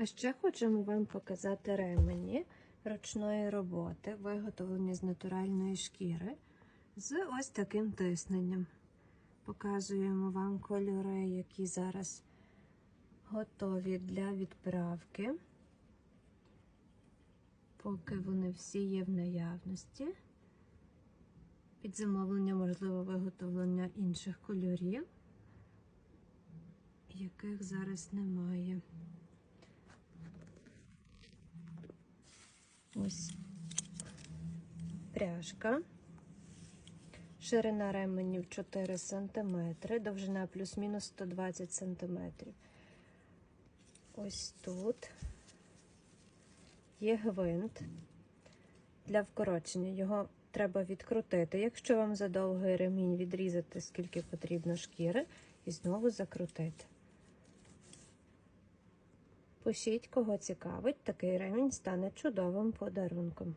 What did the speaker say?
А ще хочемо вам показати ремені ручної роботи, виготовлені з натуральної шкіри, з ось таким тисненням. Показуємо вам кольори, які зараз готові для відправки. Поки вони всі є в наявності. Під замовлення можливо виготовлення інших кольорів, яких зараз немає. Ось пряжка. Ширина ременів 4 см, довжина плюс-мінус 120 см. Ось тут є гвинт для вкорочення. Його треба відкрутити. Якщо вам задовгий ремінь відрізати, скільки потрібно шкіри, і знову закрутити. Пишіть, кого цікавить, такий ремінь стане чудовим подарунком.